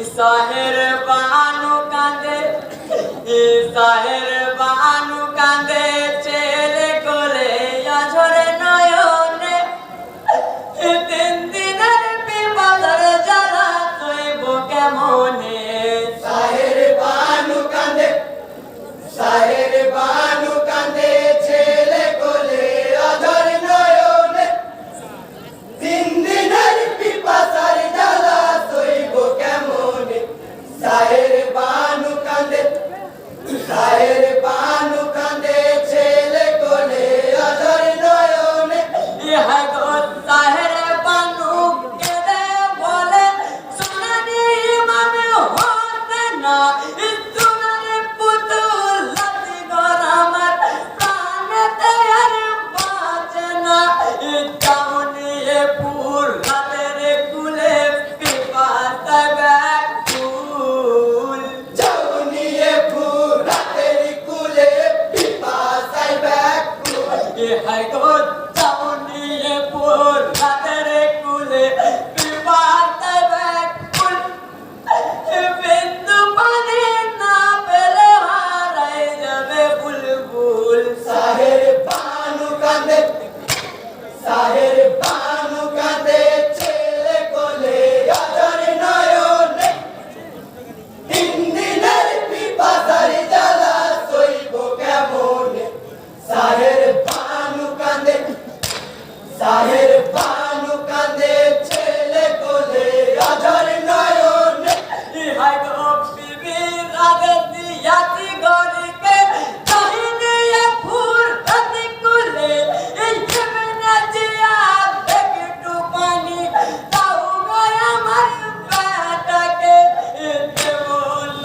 ইসাহের বানু কাঁদে ইসাহের বানু কাঁদে ছেলে কোলে আঝরে নয়নে। তিন দিনের বিপদের জ্বালা তৈব কেমনে? সাহের বানু কাঁদে, সাহের বানু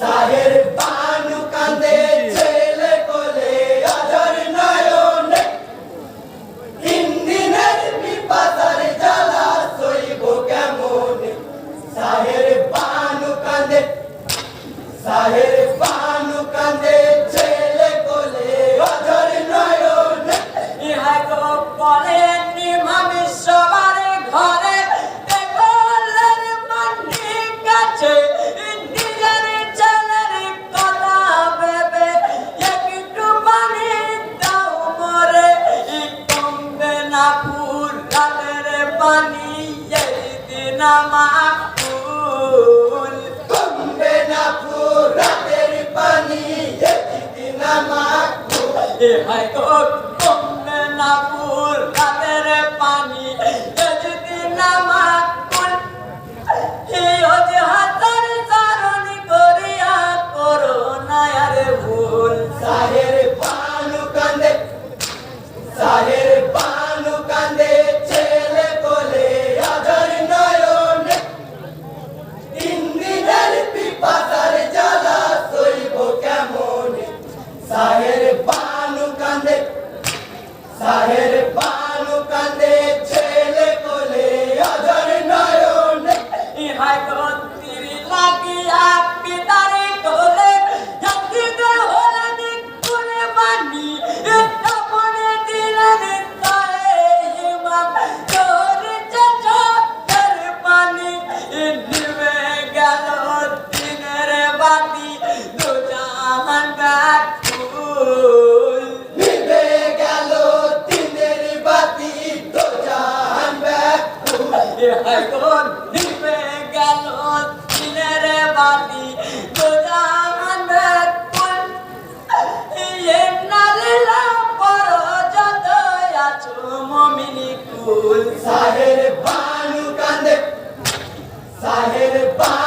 সাহের বানু কাঁদে। হয়তো साहिर पा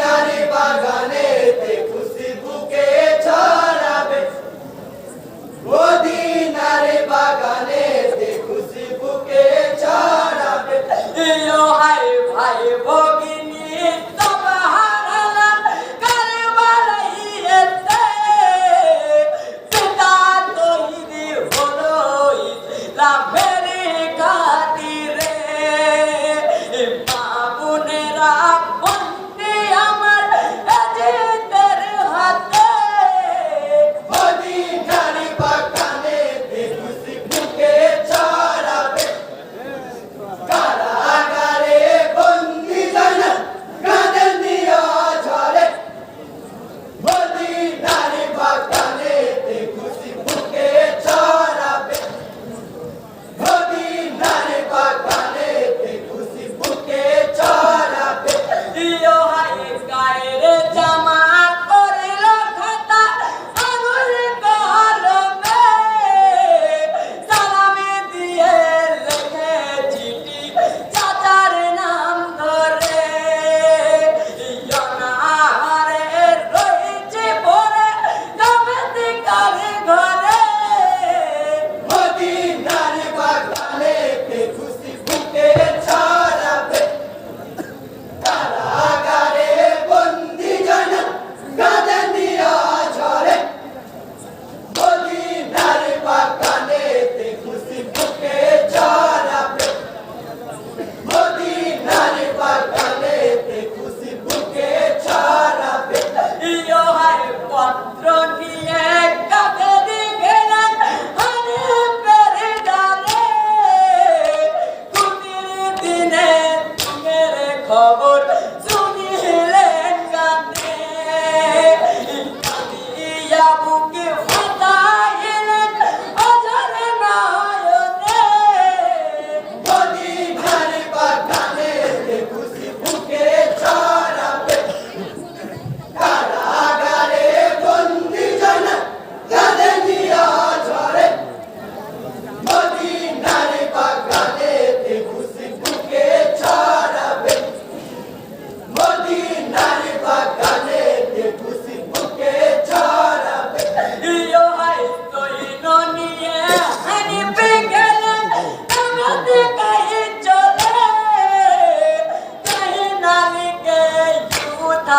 নারী বাগানে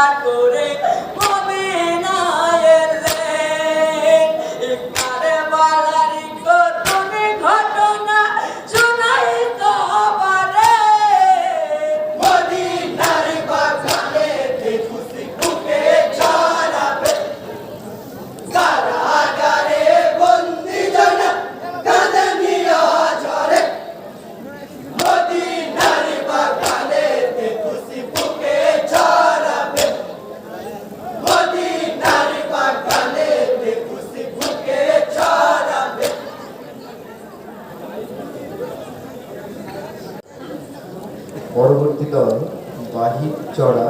Saco পরবর্তী দল বাহির চড়া